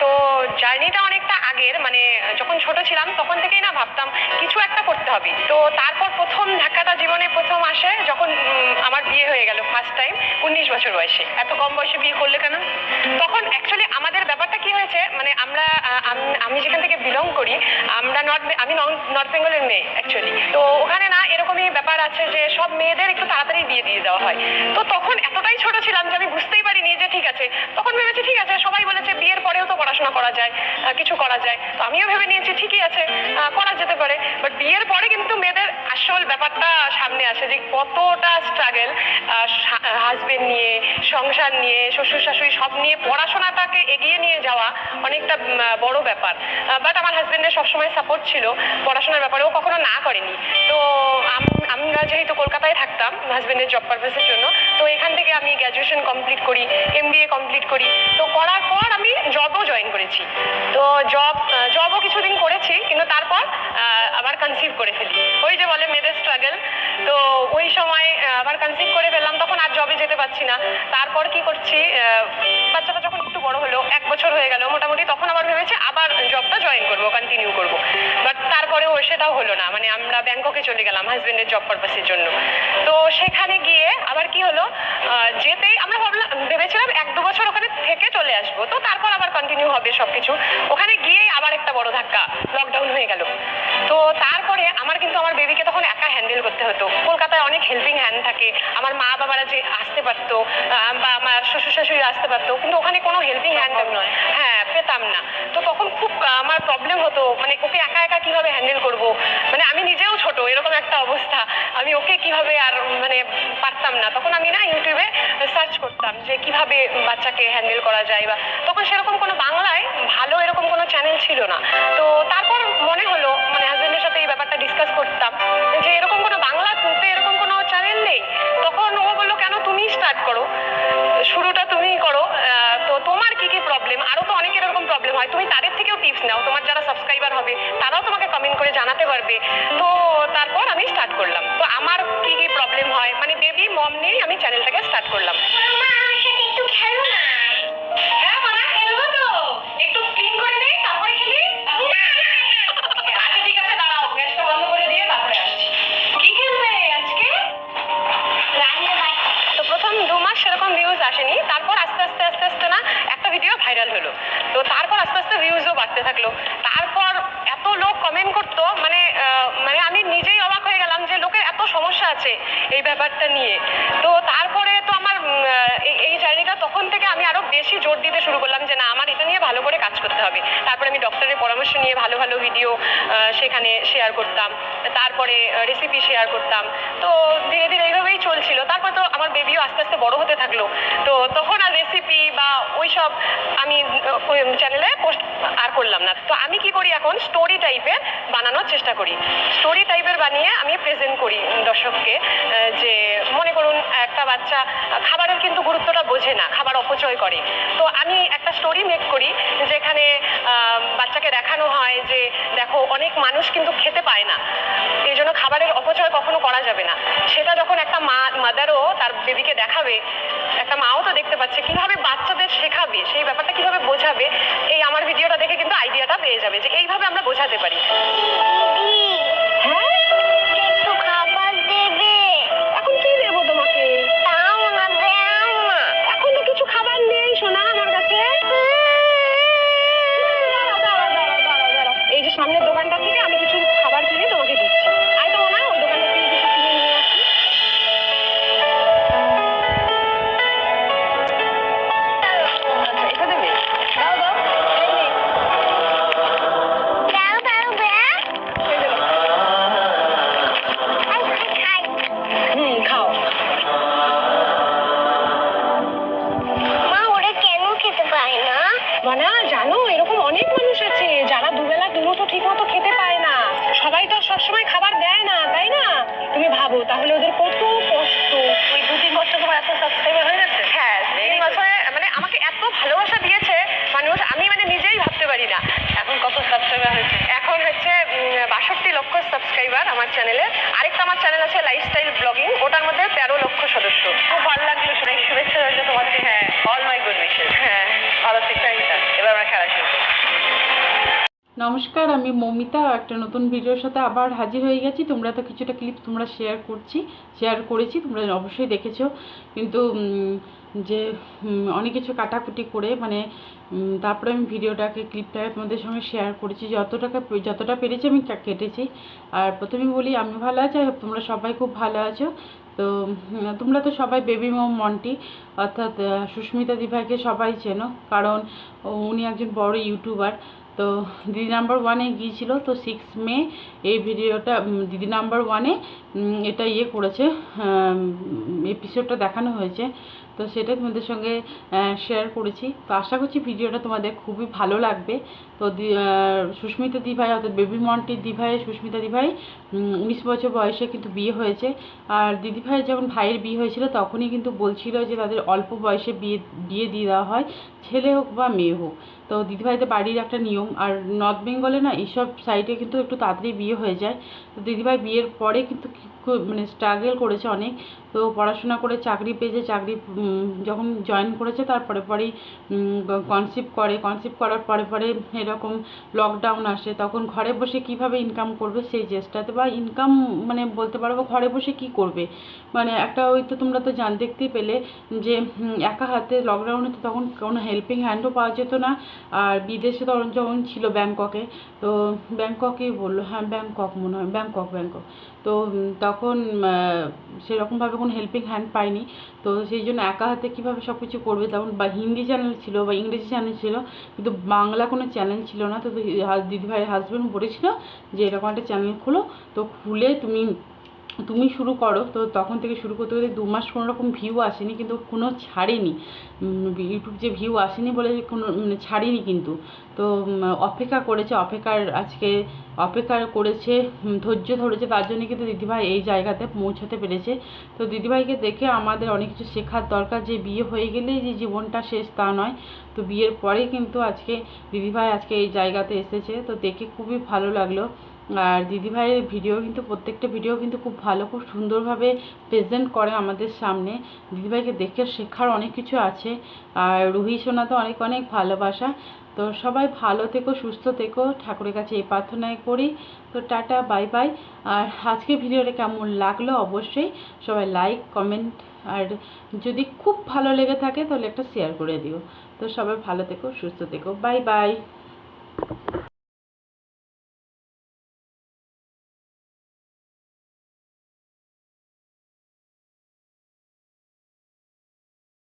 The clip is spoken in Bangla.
তো জার্নিটা অনেকটা আগের মানে যখন ছোট ছিলাম তখন থেকেই না ভাবতাম কিছু একটা করতে হবে। তো তারপর প্রথম ধাক্কাটা জীবনে প্রথম আসে যখন আমার বিয়ে হয়ে গেল ফার্স্ট টাইম উনিশ বছর বয়সে। এত কম বয়সে বিয়ে করলে কেন? তখন অ্যাকচুয়ালি আমাদের ব্যাপারটা কি হয়েছে মানে আমরা আম- যেখান থেকে বিলং করি আমরা নর্থ আমি নর্থ বেঙ্গলের মেয়ে অ্যাকচুয়ালি তো ওখানে না এরকমই ব্যাপার আছে যে সব মেয়েদের একটু তাড়াতাড়ি বিয়ে দিয়ে দেওয়া হয়। তো তখন এতটাই ছোট ছিলাম যে আমি বুঝতেই পারিনি যে ঠিক আছে। তখন ভেবেছি ঠিক আছে সবাই বলেছে বিয়ের পরেও তো পড়াশোনা করা যায় কিছু করা যায়। তো আমিও ভেবে নিয়েছি ঠিকই আছে করা যেতে পারে। বাট বিয়ের পরে কিন্তু মেয়েদের আসল ব্যাপারটা সামনে আসে যে কতটা স্ট্রাগল হাজবেন্ড নিয়ে সংসার নিয়ে শ্বশুর শাশুড়ি সব নিয়ে পড়াশোনাটাকে এগিয়ে নিয়ে যাওয়া অনেকটা আহ, বড় ব্যাপার। বাট আমার হাজবেন্ডের সবসময় সাপোর্ট ছিল। পড়াশোনার ব্যাপারে ও কখনো না করেনি। তো আম- আমরা যেহেতু কলকাতায় থাকতাম হাজবেন্ডের জব পারপাসের জন্য তো এখান থেকে আমি গ্র্যাজুয়েশন কমপ্লিট করি এম কমপ্লিট করি। তো করার পর আমি জবও জয়েন করেছি। তো জব জবও কিছুদিন করেছি, কিন্তু তারপর আবার কনসিভ করে ফেলি। ওই যে বলে মেয়েদের স্ট্রাগল তো ওই সময় আবার কনসিভ করে ফেললাম, তখন আর জবে যেতে পারছি না। তারপর কি করছি বাচ্চাটা যখন একটু বড় হলো, এক বছর হয়ে গেল, মোটামুটি তখন আবার ভেবেছি আবার জবটা জয়েন করব কন্টিনিউ করব। বাট তারপরেও সেটাও হলো না। মানে আমরা ব্যাংককে চলে গেলাম হাজবেন্ডের জব পারপাসের জন্য। তো সেখানে গিয়ে আবার কি হলো যেতেই আমরা ভাবলাম ভেবেছিলাম এক দু বছর ওখানে থেকে চলে আসব। তো তারপর আবার কন্টিনিউ হবে সব কিছু ওখানে গিয়েই আবার একটা বড় ধাক্কা লকডাউন হয়ে গেল। তো তারপরে আমার কিন্তু আমার বেবিকে তখন একা হ্যান্ডেল করতে হতো। কলকাতায় অনেক হেল্পিং হ্যান্ড থাকে। আমার মা বাবারা যে আসতে পারতো বা আমার শ্বশুর শাশুড়ি আসতে পারতো কিন্তু ওখানে কোনো হেল্পিং হ্যান্ড নয়। হ্যাঁ পেতাম না। তো তখন খুব আমার প্রবলেম অবস্থা। আমি ওকে কীভাবে আর মানে পারতাম না। তখন আমি না ইউটিউবে সার্চ করতাম যে কীভাবে বাচ্চাকে হ্যান্ডেল করা যায় বা, তখন সেরকম কোনো বাংলায় ভালো এরকম কোনো চ্যানেল ছিল না। তো তারপর মনে হলো মানে হাজবেন্ডের সাথে এই ব্যাপারটা ডিসকাস করতাম, যে এরকম কোনো বাংলা বাংলাতে এরকম কোনো চ্যানেল নেই। তখন ও বলল, কেন তুমি স্টার্ট করো? শুরুটা তুমিই করো। তো তোমার কি কি প্রবলেম আরও তো অনেকের এরকম প্রবলেম হয়। তুমি তাদের থেকেও টিপস নাও। তোমার যারা সাবস্ক্রাইবার হবে, তারাও তোমাকে কমেন্ট করে জানাতে পারবে। তো করলাম। তো আমার কি কি প্রবলেম হয়? মানে বেবি মম নিয়েই আমি চ্যানেলটাকে স্টার্ট করলাম। হ্যাঁ আচ্ছা আসেনি। তারপর আস্তে আস্তে আস্তে আস্তে না একটা ভিডিও ভাইরাল হলো। তো তারপর আস্তে আস্তে ভিউজও বাড়তে থাকল তারপর এত লোক কমেন্ট করতো মানে আহ, মানে আমি নিজেই অবাক হয়ে গেলাম যে লোকের এত সমস্যা আছে এই ব্যাপারটা নিয়ে। তো তারপরে তো আমার এই- জার্নিটা তখন থেকে আমি আরও বেশি জোর দিতে শুরু করলাম যে না, আমার এটা নিয়ে ভালো করে কাজ করতে হবে। তারপরে আমি নিয়ে ভালো ভালো ভিডিও সেখানে শেয়ার করতাম। তারপরে রেসিপি শেয়ার করতাম। তো ধীরে ধীরে এইভাবেই চলছিল। তারপর তো আমার বেবিও আস্তে আস্তে বড় হতে থাকল। তো তখন আর রেসিপি বা ওইসব আমি চ্যানেলে পোস্ট আর করলাম না। তো আমি কি করি এখন? স্টোরি টাইপের বানানোর চেষ্টা করি। স্টোরি টাইপের বানিয়ে আমি প্রেজেন্ট করি দর্শককে যে মনে করুন, একটা বাচ্চা খাবারের কিন্তু গুরুত্বটা বোঝে না, খাবার অপচয় করে। তো আমি একটা স্টোরি মেক করি, যেখানে বাচ্চাকে দেখানো হয় যে, দেখো, অনেক মানুষ কিন্তু খেতে পায় না। এই জন্য খাবারের অপচয় কখনো করা যাবে না। সেটা যখন একটা মা, মাদারও তার বেবিকে দেখাবে, একটা মাও তো দেখতে পাচ্ছে, কীভাবে বাচ্চাদের শেখাবে, সেই ব্যাপারটা কীভাবে বোঝাবে, এই আমার ভিডিওটা দেখে কিন্তু আইডিয়াটা পেয়ে যাবে যে, এইভাবে আমরা বোঝাতে পারি। ভাবো তাহলে ওদের কত কষ্ট? ওই দু তিন বছর তোমার এত সাবস্ক্রাইবার হয়ে গেছে? হ্যাঁ তিন বছরে মানে আমাকে এত ভালোবাসা দিয়েছে মানুষ আমি মানে নিজেই ভাবতে পারি না। এখন কত সাবস্ক্রাইবার হয়েছে? এখন হচ্ছে বাষট্টি লক্ষ সাবস্ক্রাইবার আমার চ্যানেলে আরেকটা আমার চ্যানেল আছে লাইফস্টাইল ব্লগিং ওটার মধ্যে তেরো লক্ষ সদস্য। খুব ভালো লাগল শুনে শুভেচ্ছা রইল তোমাকে হ্যাঁ। অল মাই গুড উইশেস হ্যাঁ। ভালো থেকো। নমস্কার, আমি মৌমিতা, একটা নতুন ভিডিওর সাথে আবার হাজির হয়ে গেছি। তোমরা তো কিছুটা ক্লিপ তোমরা শেয়ার করছি শেয়ার করেছি, তোমরা অবশ্যই দেখেছ। কিন্তু যে অনেক কিছু কাটাকুটি করে মানে তারপরে আমি ভিডিওটাকে ক্লিপটাকে তোমাদের সঙ্গে শেয়ার করেছি। যতটাকা যতটা পেরেছি আমি কেটেছি। আর প্রথমে বলি, আমি ভালো আছি তোমরা সবাই খুব ভালো আছো। তো তোমরা তো সবাই বেবি মম মন্টি অর্থাৎ সুস্মিতা দিভাইকে সবাই চেনো। কারণ উনি একজন বড় ইউটিউবার তো দিদি নাম্বার ওয়ানে গিয়েছিল, তো সিক্স মে এই ভিডিওটা দিদি নাম্বার ওয়ানে এটা ইয়ে করেছে এপিসোডটা দেখানো হয়েছে। তো সেটা তোমাদের সঙ্গে শেয়ার করেছি। তো আশা করছি ভিডিওটা তোমাদের খুবই ভালো লাগবে। তো সুস্মিতা দিভাই, অর্থাৎ বেবি মন্টির দিভাই, সুস্মিতা দিভাই উনিশ বছর বয়সে কিন্তু বিয়ে হয়েছে। আর দিদিভাইয়ের যখন ভাইয়ের বিয়ে হয়েছিল, তখনই কিন্তু বলছিল যে তাদের অল্প বয়সে বিয়ে বিয়ে দিয়ে দেওয়া হয়, ছেলে হোক বা মেয়ে হোক। তো দিদিভাইদের বাড়ির একটা নিয়ম। আর নর্থ বেঙ্গলে না, এইসব সাইডে কিন্তু একটু তাড়াতাড়ি বিয়ে হয়ে যায়। তো দিদিভাই বিয়ের পরে কিন্তু খুব মানে স্ট্রাগল করেছে অনেক। তো পড়াশোনা করে চাকরি পেয়েছে চাকরি যখন জয়েন করেছে তারপরে পরেই কনসিভ করে। কনসিভ করার পরে পরে এরকম লকডাউন আসে। তখন ঘরে বসে কীভাবে ইনকাম করবে সেই চেষ্টাতে বা ইনকাম মানে বলতে পারব ঘরে বসে কি করবে? মানে একটা ওই তো তোমরা তো জান, দেখতেই পেলে যে একা হাতে লকডাউনে তো তখন কোনো হেল্পিং হ্যান্ডও পাওয়া যেত না। আর বিদেশে তখন যখন ছিল ব্যাংককে, তো ব্যাংককই বলল হ্যাঁ ব্যাংকক মনে হয়, ব্যাংকক ব্যাংকক। তো তখন সেরকমভাবে কোনো হেল্পিং হ্যান্ড পাইনি। তো সেই জন্য একা হাতে কীভাবে সব কিছু করবে তখন বা হিন্দি চ্যানেল ছিল বা ইংরেজি চ্যানেল ছিল, কিন্তু বাংলা কোনো চ্যানেল ছিল না। তো দিদিভাই হাজব্যান্ড বলেছিল যে, এরকম একটা চ্যানেল খুলো। তো খুলে তুমি তুমি শুরু করো। তো তখন থেকে শুরু করতে করতে দু মাস কোনো রকম ভিউ আসেনি, কিন্তু কোনো ছাড়েনি। ইউটিউব যে ভিউ আসেনি বলে কোনো মানে ছাড়েনি কিন্তু। তো অপেক্ষা করেছে, অপেক্ষার আজকে অপেক্ষা করেছে ধৈর্য ধরেছে, তার জন্য কিন্তু দিদিভাই এই জায়গাতে পৌঁছাতে পেরেছে। তো দিদিভাইকে দেখে আমাদের অনেক কিছু শেখার দরকার, যে বিয়ে হয়ে গেলেই যে জীবনটা শেষ তা নয়। তো বিয়ের পরে কিন্তু আজকে দিদিভাই আজকে এই জায়গাতে এসেছে। তো দেখে খুবই ভালো লাগল। আর দিদিভাইয়ের ভিডিও কিন্তু, প্রত্যেকটা ভিডিও কিন্তু খুব ভালো, খুব সুন্দরভাবে প্রেজেন্ট করে আমাদের সামনে। দিদিভাইকে দেখে শেখার অনেক কিছু আছে। আর রুহি সোনা তো অনেক অনেক ভালোবাসা। তো সবাই ভালো থেকো, সুস্থ থেকো। ঠাকুরের কাছে এই প্রার্থনাই করি। তো টাটা বাই বাই আর আজকে ভিডিওটা কেমন লাগল? অবশ্যই সবাই লাইক কমেন্ট আর যদি খুব ভালো লেগে থাকে তাহলে একটা শেয়ার করে দিও। তো সবাই ভালো থেকো, সুস্থ থেকো। Bye bye